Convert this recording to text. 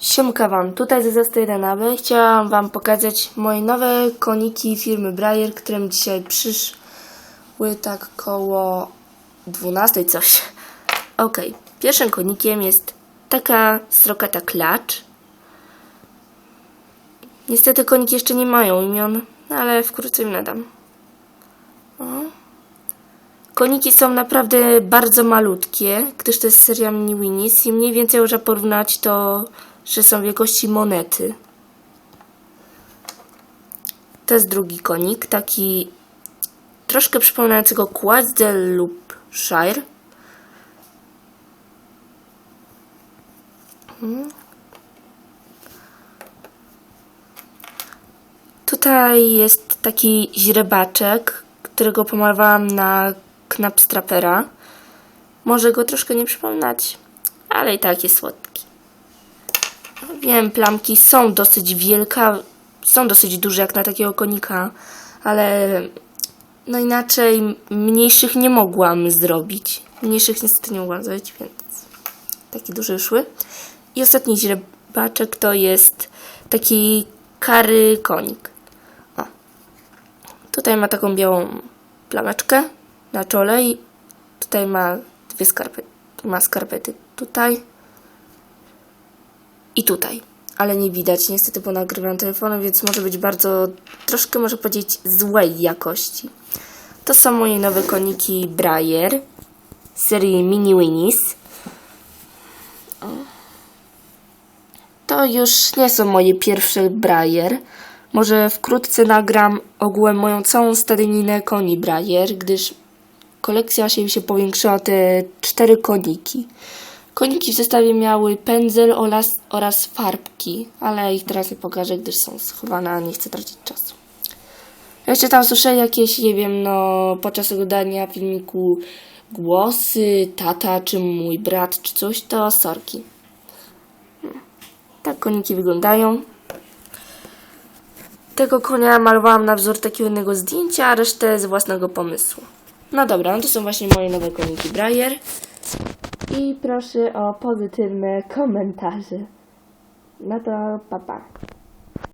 Siemka wam, tutaj Zeza 101 Chciałam wam pokazać moje nowe koniki firmy Brayer, które mi dzisiaj przyszły tak koło 12 coś. Okej, pierwszym konikiem jest taka srokata klacz. Niestety koniki jeszcze nie mają imion, ale wkrótce im nadam. O. Koniki są naprawdę bardzo malutkie, gdyż to jest seria mini Winnies i mniej więcej można porównać to, że są wielkości monety. To jest drugi konik, taki troszkę przypominającego Quetzal lub Shire. Mhm. Tutaj jest taki źrebaczek, którego pomalowałam na knapstrapera. Może go troszkę nie przypominać, ale i tak jest słodki. Wiem, plamki są dosyć wielka, są dosyć duże jak na takiego konika, ale no inaczej mniejszych nie mogłam zrobić. Mniejszych niestety nie mogłam zrobić, więc takie duże szły. I ostatni źrebaczek to jest taki kary konik. O. Tutaj ma taką białą plameczkę na czole i tutaj ma dwie skarpety. Ma skarpety tutaj i tutaj. Ale nie widać niestety, bo nagrywam telefonem, więc może być bardzo, troszkę może powiedzieć złej jakości. To są moje nowe koniki Brayer serii Mini Winnies. To już nie są moje pierwsze Brayer. Może wkrótce nagram ogółem moją całą stadioninę koni Brayer, gdyż kolekcja się, się powiększyła te cztery koniki. Koniki w zestawie miały pędzel oraz, oraz farbki, ale ich teraz nie pokażę, gdyż są schowane, a nie chcę tracić czasu. Jeszcze tam słyszę jakieś, nie wiem, no podczas oglądania filmiku głosy, tata, czy mój brat, czy coś, to sorki. Hmm. Tak koniki wyglądają. Tego konia malowałam na wzór takiego innego zdjęcia, a resztę z własnego pomysłu. No dobra, no to są właśnie moje nowe koniki Brayer. I proszę o pozytywne komentarze. No to papa. Pa.